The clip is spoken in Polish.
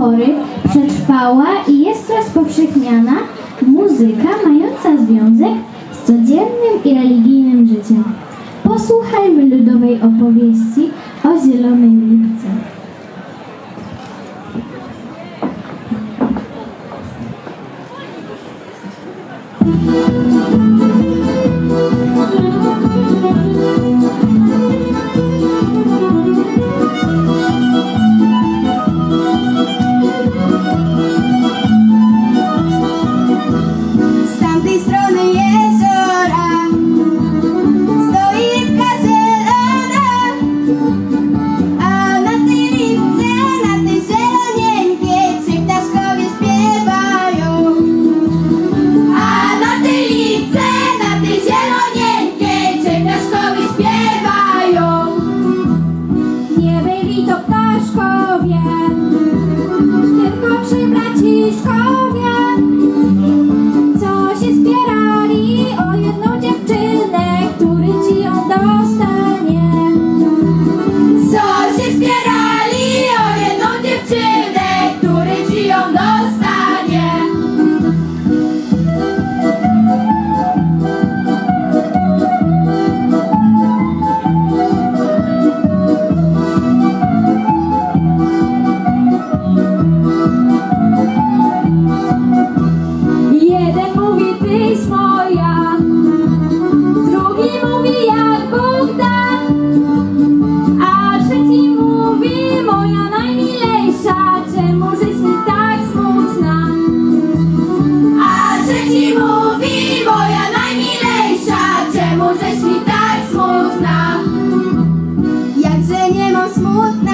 pory przetrwała i jest rozpowszechniana muzyka mająca związek z codziennym i religijnym życiem. Posłuchajmy ludowej opowieści o Zielonej Lipce. смутно.